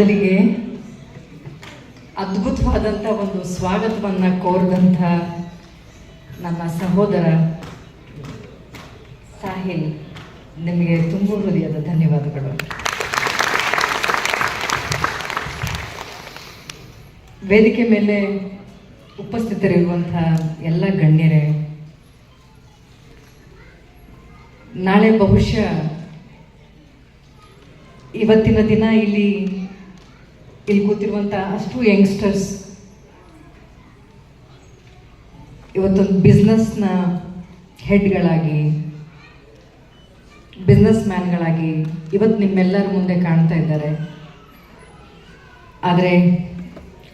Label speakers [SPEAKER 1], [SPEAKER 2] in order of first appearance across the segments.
[SPEAKER 1] ಮೊದಲಿಗೆ ಅದ್ಭುತವಾದಂಥ ಒಂದು ಸ್ವಾಗತವನ್ನು ಕೋರಿದಂಥ ನನ್ನ ಸಹೋದರ ಸಾಹಿಲ್, ನಿಮಗೆ ತುಂಬ ಹೃದಯದ ಧನ್ಯವಾದಗಳು. ವೇದಿಕೆ ಮೇಲೆ ಉಪಸ್ಥಿತರಿರುವಂಥ ಎಲ್ಲ ಗಣ್ಯರೇ, ನಾಳೆ ಬಹುಶಃ ಇವತ್ತಿನ ದಿನ ಇಲ್ಲಿ ಇಲ್ಲಿ ಕೂತಿರುವಂಥ ಅಷ್ಟು ಯಂಗ್ಸ್ಟರ್ಸ್ ಇವತ್ತೊಂದು ಬಿಸ್ನೆಸ್ನ ಹೆಡ್ಗಳಾಗಿ ಬಿಸ್ನೆಸ್ ಮ್ಯಾನ್ಗಳಾಗಿ ಇವತ್ತು ನಿಮ್ಮೆಲ್ಲರ ಮುಂದೆ ಕಾಣ್ತಾ ಇದ್ದಾರೆ. ಆದರೆ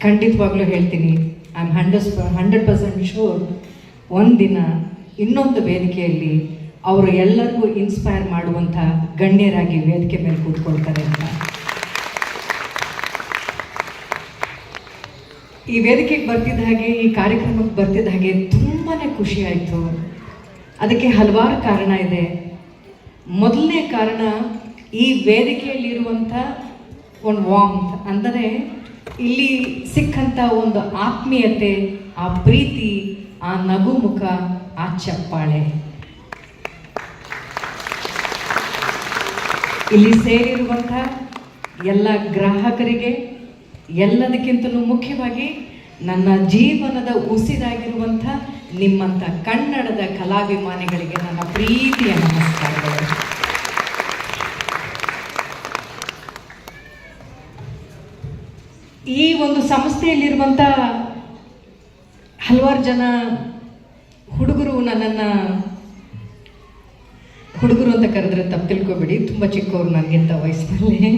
[SPEAKER 1] ಖಂಡಿತವಾಗ್ಲೂ ಹೇಳ್ತೀನಿ I am hundred hundred percent ಒಂದು ಒಂದಿನ ಇನ್ನೊಂದು ವೇದಿಕೆಯಲ್ಲಿ ಅವರು ಎಲ್ಲರಿಗೂ ಇನ್ಸ್ಪೈರ್ ಮಾಡುವಂಥ ಗಣ್ಯರಾಗಿ ವೇದಿಕೆ ಮೇಲೆ ಕೂತ್ಕೊಳ್ತಾರೆ ಅಂತ. ಈ ವೇದಿಕೆಗೆ ಬರ್ತಿದ್ದ ಹಾಗೆ, ಈ ಕಾರ್ಯಕ್ರಮಕ್ಕೆ ಬರ್ತಿದ್ದ ಹಾಗೆ ತುಂಬಾ ಖುಷಿ ಆಯಿತು. ಅದಕ್ಕೆ ಹಲವಾರು ಕಾರಣ ಇದೆ. ಮೊದಲನೇ ಕಾರಣ, ಈ ವೇದಿಕೆಯಲ್ಲಿರುವಂಥ ಒಂದು ವಾಮ್ತ್ ಅಂದರೆ ಇಲ್ಲಿ ಸಿಕ್ಕಂಥ ಒಂದು ಆತ್ಮೀಯತೆ, ಆ ಪ್ರೀತಿ, ಆ ನಗುಮುಖ, ಆ ಚಪ್ಪಾಳೆ. ಇಲ್ಲಿ ಸೇರಿರುವಂಥ ಎಲ್ಲ ಗ್ರಾಹಕರಿಗೆ ಎಲ್ಲದಕ್ಕಿಂತಲೂ ಮುಖ್ಯವಾಗಿ ನನ್ನ ಜೀವನದ ಉಸಿರಾಗಿರುವಂಥ ನಿಮ್ಮಂಥ ಕನ್ನಡದ ಕಲಾಭಿಮಾನಿಗಳಿಗೆ ನನ್ನ ಪ್ರೀತಿಯ ನಮಸ್ಕಾರಗಳು. ಈ ಒಂದು ಸಂಸ್ಥೆಯಲ್ಲಿರುವಂಥ ಹಲವಾರು ಜನ ಹುಡುಗರು ನನ್ನನ್ನು ಹುಡುಗರು ಅಂತ ಕರೆದ್ರೆ ತಪ್ಪು ತಿಳ್ಕೊಬೇಡಿ, ತುಂಬ ಚಿಕ್ಕವರು ನನಗಿಂತ ವಯಸ್ಸಿನಲ್ಲಿ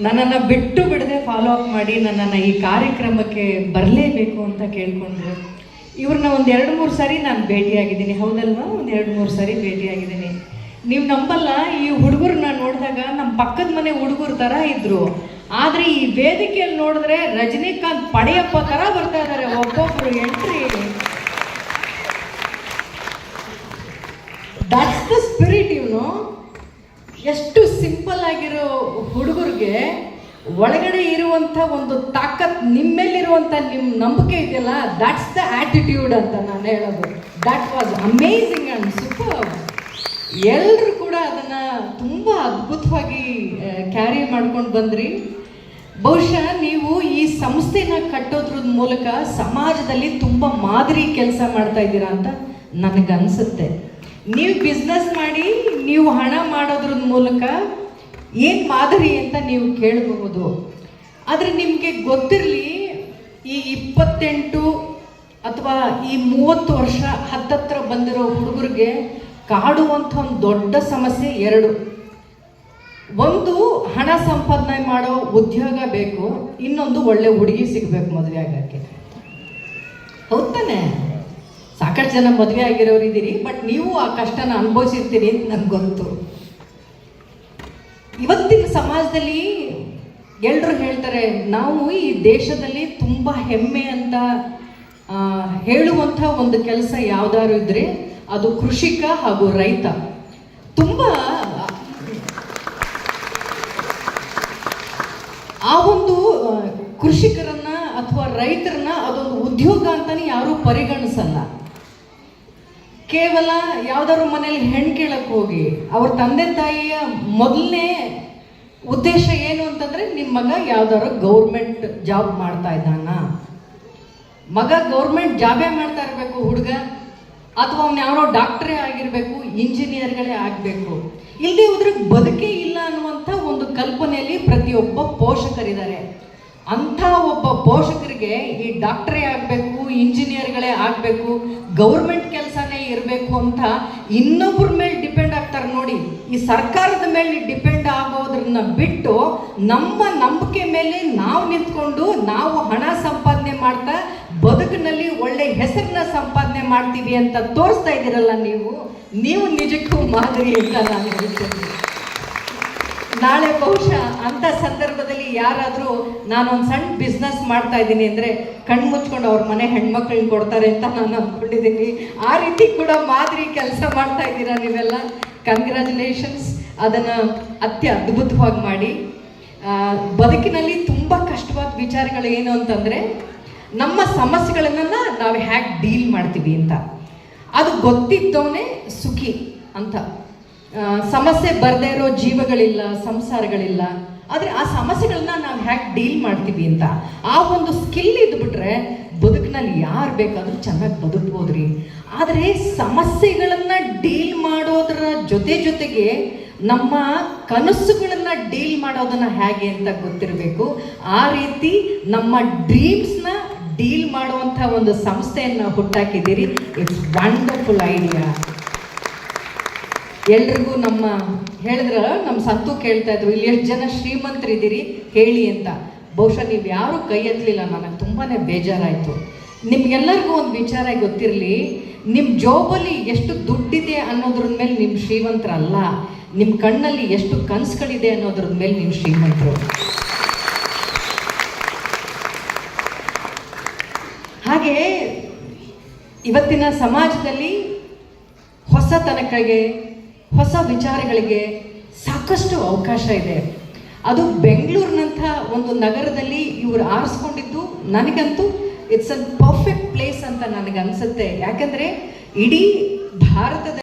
[SPEAKER 1] ನನ್ನನ್ನು ಬಿಟ್ಟು ಬಿಡದೆ ಫಾಲೋ ಅಪ್ ಮಾಡಿ ನನ್ನನ್ನು ಈ ಕಾರ್ಯಕ್ರಮಕ್ಕೆ ಬರಲೇಬೇಕು ಅಂತ ಕೇಳಿಕೊಂಡ್ರು ಇವ್ರನ್ನ ಒಂದು ಎರಡು ಮೂರು ಸಾರಿ ನಾನು ಭೇಟಿಯಾಗಿದ್ದೀನಿ. ಹೌದಲ್ವಾ? ಒಂದು ಎರಡು ಮೂರು ಸಾರಿ ಭೇಟಿಯಾಗಿದ್ದೀನಿ. ನೀವು ನಂಬಲ್ಲ, ಈ ಹುಡುಗರನ್ನ ನೋಡಿದಾಗ ನಮ್ಮ ಪಕ್ಕದ ಮನೆ ಹುಡುಗರ ಥರ ಇದ್ದರು ಆದರೆ ಈ ವೇದಿಕೆಯಲ್ಲಿ ನೋಡಿದ್ರೆ ರಜನಿಕಾಂತ್ ಪಡೆಯಪ್ಪ ಥರ ಬರ್ತಾ ಇದ್ದಾರೆ ಒಬ್ಬೊಬ್ಬರು ಎಂಟ್ರಿ ಎಷ್ಟು ಸಿಂಪಲ್ ಆಗಿರೋ ಹುಡುಗರಿಗೆ ಒಳಗಡೆ ಇರುವಂಥ ಒಂದು ತಾಕತ್ ನಿಮ್ಮೇಲಿರುವಂಥ ನಿಮ್ಮ ನಂಬಿಕೆ ಇದೆಯಲ್ಲ ದಟ್ಸ್ ದ ಆ್ಯಟಿಟ್ಯೂಡ್ ಅಂತ ನಾನು ಹೇಳೋದು. That was amazing and super ಎಲ್ಲರೂ ಕೂಡ ಅದನ್ನು ತುಂಬ ಅದ್ಭುತವಾಗಿ ಕ್ಯಾರಿ ಮಾಡ್ಕೊಂಡು ಬಂದ್ರಿ. ಬಹುಶಃ ನೀವು ಈ ಸಂಸ್ಥೆನ ಕಟ್ಟೋದ್ರ ಮೂಲಕ ಸಮಾಜದಲ್ಲಿ ತುಂಬ ಮಾದರಿ ಕೆಲಸ ಮಾಡ್ತಾ ಇದ್ದೀರಾ ಅಂತ ನನಗನ್ಸುತ್ತೆ. ನೀವು ಬಿಸ್ನೆಸ್ ಮಾಡಿ, ನೀವು ಹಣ ಮಾಡೋದ್ರ ಮೂಲಕ ಏನು ಮಾದರಿ ಅಂತ ನೀವು ಕೇಳಬಹುದು. ಆದರೆ ನಿಮಗೆ ಗೊತ್ತಿರಲಿ, ಈ ಇಪ್ಪತ್ತೆಂಟು ಅಥವಾ ಈ ಮೂವತ್ತು ವರ್ಷ ಹತ್ತತ್ರ ಬಂದಿರೋ ಹುಡುಗರಿಗೆ ಕಾಡುವಂಥ ಒಂದು ದೊಡ್ಡ ಸಮಸ್ಯೆ ಎರಡು. ಒಂದು, ಹಣ ಸಂಪಾದನೆ ಮಾಡೋ ಉದ್ಯೋಗ ಬೇಕು, ಇನ್ನೊಂದು ಒಳ್ಳೆ ಹುಡುಗಿ ಸಿಗಬೇಕು ಮದುವೆ ಆಗೋಕ್ಕೆ ಹೌದ್ ತಾನೆ? ಸಾಕಷ್ಟು ಜನ ಮದುವೆ ಆಗಿರೋರು ಇದ್ದೀರಿ ಬಟ್ ನೀವು ಆ ಕಷ್ಟನ ಅನುಭವಿಸಿರ್ತೀರಿ ಅಂತ ನನಗೆ ಗೊತ್ತು ಇವತ್ತಿನ ಸಮಾಜದಲ್ಲಿ ಎಲ್ಲರೂ ಹೇಳ್ತಾರೆ, ನಾವು ಈ ದೇಶದಲ್ಲಿ ತುಂಬ ಹೆಮ್ಮೆ ಅಂತ ಹೇಳುವಂಥ ಒಂದು ಕೆಲಸ ಯಾವ್ದಾದ್ರು ಇದ್ರೆ ಅದು ಕೃಷಿಕ ಹಾಗೂ ರೈತ. ತುಂಬ ಆ ಒಂದು ಕೃಷಿಕರನ್ನ ಅಥವಾ ರೈತರನ್ನ ಅದೊಂದು ಉದ್ಯೋಗ ಅಂತಾನೆ ಯಾರೂ ಪರಿಗಣಿಸಲ್ಲ. ಕೇವಲ ಯಾವ್ದಾದ್ರು ಮನೇಲಿ ಹೆಣ್ಣು ಕೇಳಕ್ ಹೋಗಿ, ಅವ್ರ ತಂದೆ ತಾಯಿಯ ಮೊದಲನೇ ಉದ್ದೇಶ ಏನು ಅಂತಂದ್ರೆ ನಿಮ್ಮ ಮಗ ಯಾವ್ದಾದ್ರು ಗೌರ್ಮೆಂಟ್ ಜಾಬ್ ಮಾಡ್ತಾ ಇದ್ದಾನ. ಮಗ ಗೌರ್ಮೆಂಟ್ ಜಾಬೇ ಮಾಡ್ತಾ ಇರಬೇಕು ಹುಡುಗ, ಅಥವಾ ಅವ್ನು ಯಾರೋ ಡಾಕ್ಟ್ರೇ ಆಗಿರಬೇಕು, ಇಂಜಿನಿಯರ್ಗಳೇ ಆಗಬೇಕು. ಇಲ್ಲದೆ ಹೋದ್ರೆ ಬದುಕೇ ಇಲ್ಲ ಅನ್ನುವಂಥ ಒಂದು ಕಲ್ಪನೆಯಲ್ಲಿ ಪ್ರತಿಯೊಬ್ಬ ಪೋಷಕರಿದ್ದಾರೆ. ಅಂಥ ಒಬ್ಬ ಪೋಷಕರಿಗೆ ಈ ಡಾಕ್ಟ್ರೇ ಆಗಬೇಕು, ಇಂಜಿನಿಯರ್ಗಳೇ ಆಗಬೇಕು, ಗೌರ್ಮೆಂಟ್ ಕೆಲಸನೇ ಇರಬೇಕು ಅಂತ ಇನ್ನೊಬ್ಬರ ಮೇಲೆ ಡಿಪೆಂಡ್ ಆಗ್ತಾರೆ ನೋಡಿ. ಈ ಸರ್ಕಾರದ ಮೇಲೆ ಡಿಪೆಂಡ್ ಆಗೋದ್ರನ್ನ ಬಿಟ್ಟು ನಮ್ಮ ನಂಬಿಕೆ ಮೇಲೆ ನಾವು ನಿಂತ್ಕೊಂಡು ನಾವು ಹಣ ಸಂಪಾದನೆ ಮಾಡ್ತಾ ಬದುಕಿನಲ್ಲಿ ಒಳ್ಳೆ ಹೆಸರನ್ನ ಸಂಪಾದನೆ ಮಾಡ್ತೀವಿ ಅಂತ ತೋರಿಸ್ತಾ ಇದ್ದೀರಲ್ಲ ನೀವು ನೀವು ನಿಜಕ್ಕೂ ಮಾದರಿ ಅಂತ ನಾನು ಹೇಳ್ತೇನೆ. ನಾಳೆ ಬಹುಶಃ ಅಂಥ ಸಂದರ್ಭದಲ್ಲಿ ಯಾರಾದರೂ ನಾನೊಂದು ಸಣ್ಣ ಬಿಸ್ನೆಸ್ ಮಾಡ್ತಾ ಇದ್ದೀನಿ ಅಂದರೆ ಕಣ್ಣು ಮುಚ್ಕೊಂಡು ಅವ್ರ ಮನೆ ಹೆಣ್ಮಕ್ಳಿಗೆ ಕೊಡ್ತಾರೆ ಅಂತ ನಾನು ಅಂದ್ಕೊಂಡಿದ್ದೀನಿ ಆ ರೀತಿ ಕೂಡ ಮಾದರಿ ಕೆಲಸ ಮಾಡ್ತಾ ಇದ್ದೀರಾ ನೀವೆಲ್ಲ? ಕಂಗ್ರ್ಯಾಚುಲೇಷನ್ಸ್ ಅದನ್ನು ಅತ್ಯ ಅದ್ಭುತವಾಗಿ ಮಾಡಿ. ಬದುಕಿನಲ್ಲಿ ತುಂಬ ಕಷ್ಟವಾದ ವಿಚಾರಗಳು ಏನು ಅಂತಂದರೆ, ನಮ್ಮ ಸಮಸ್ಯೆಗಳನ್ನ ನಾವು ಹ್ಯಾಕ್ ಡೀಲ್ ಮಾಡ್ತೀವಿ ಅಂತ. ಅದು ಗೊತ್ತಿದ್ದವನೇ ಸುಖಿ ಅಂತ. ಸಮಸ್ಯೆ ಬರದೇ ಇರೋ ಜೀವಗಳಿಲ್ಲ, ಸಂಸಾರಗಳಿಲ್ಲ. ಆದರೆ ಆ ಸಮಸ್ಯೆಗಳನ್ನ ನಾವು ಹ್ಯಾಕ್ ಡೀಲ್ ಮಾಡ್ತೀವಿ ಅಂತ. ಆ ಒಂದು ಸ್ಕಿಲ್ ಇದ್ಬಿಟ್ರೆ ಬದುಕಿನಲ್ಲಿ ಯಾರು ಬೇಕಾದ್ರೂ ಚೆನ್ನಾಗಿ ಬದುಕ್ಬೋದ್ರಿ. ಆದರೆ ಸಮಸ್ಯೆಗಳನ್ನು ಡೀಲ್ ಮಾಡೋದ್ರ ಜೊತೆ ಜೊತೆಗೆ ನಮ್ಮ ಕನಸುಗಳನ್ನ ಡೀಲ್ ಮಾಡೋದನ್ನ ಹೇಗೆ ಅಂತ ಗೊತ್ತಿರಬೇಕು. ಆ ರೀತಿ ನಮ್ಮ ಡ್ರೀಮ್ಸ್ನ ಡೀಲ್ ಮಾಡುವಂಥ ಒಂದು ಸಂಸ್ಥೆಯನ್ನು ಹುಟ್ಟಾಕಿದ್ದೀರಿ. ಇಟ್ಸ್ ವಂಡರ್ಫುಲ್ ಐಡಿಯಾ ಎಲ್ರಿಗೂ ನಮ್ಮ ಹೇಳಿದ್ರ, ನಮ್ಮ ಸತ್ತು ಕೇಳ್ತಾ ಇದ್ರು, ಇಲ್ಲಿ ಎಷ್ಟು ಜನ ಶ್ರೀಮಂತರಿದ್ದೀರಿ ಹೇಳಿ ಅಂತ. ಬಹುಶಃ ನೀವು ಯಾರು ಕೈ ಎತ್ತಲಿಲ್ಲ, ನನಗೆ ತುಂಬಾ ಬೇಜಾರಾಯಿತು. ನಿಮ್ಗೆಲ್ಲರಿಗೂ ಒಂದು ವಿಚಾರ ಗೊತ್ತಿರಲಿ ನಿಮ್ಮ ಜೋಬಲ್ಲಿ ಎಷ್ಟು ದುಡ್ಡಿದೆ ಅನ್ನೋದ್ರ ಮೇಲೆ ನಿಮ್ಮ ಶ್ರೀಮಂತರಲ್ಲ ನಿಮ್ಮ ಕಣ್ಣಲ್ಲಿ ಎಷ್ಟು ಕನಸುಗಳಿದೆ ಅನ್ನೋದ್ರ ಮೇಲೆ ನಿಮ್ಮ ಶ್ರೀಮಂತರು. ಹಾಗೆ ಇವತ್ತಿನ ಸಮಾಜದಲ್ಲಿ ಹೊಸತನಕ್ಕೆ ಹೊಸ ವಿಚಾರಗಳಿಗೆ ಸಾಕಷ್ಟು ಅವಕಾಶ ಇದೆ. ಅದು ಬೆಂಗಳೂರಿನಂಥ ಒಂದು ನಗರದಲ್ಲಿ ಇವರು ಆರಿಸ್ಕೊಂಡಿದ್ದು ನನಗಂತೂ ಇಟ್ಸ್ ಅನ್ ಪರ್ಫೆಕ್ಟ್ ಪ್ಲೇಸ್ ಅಂತ ನನಗನ್ಸುತ್ತೆ. ಯಾಕಂದರೆ ಇಡೀ ಭಾರತದ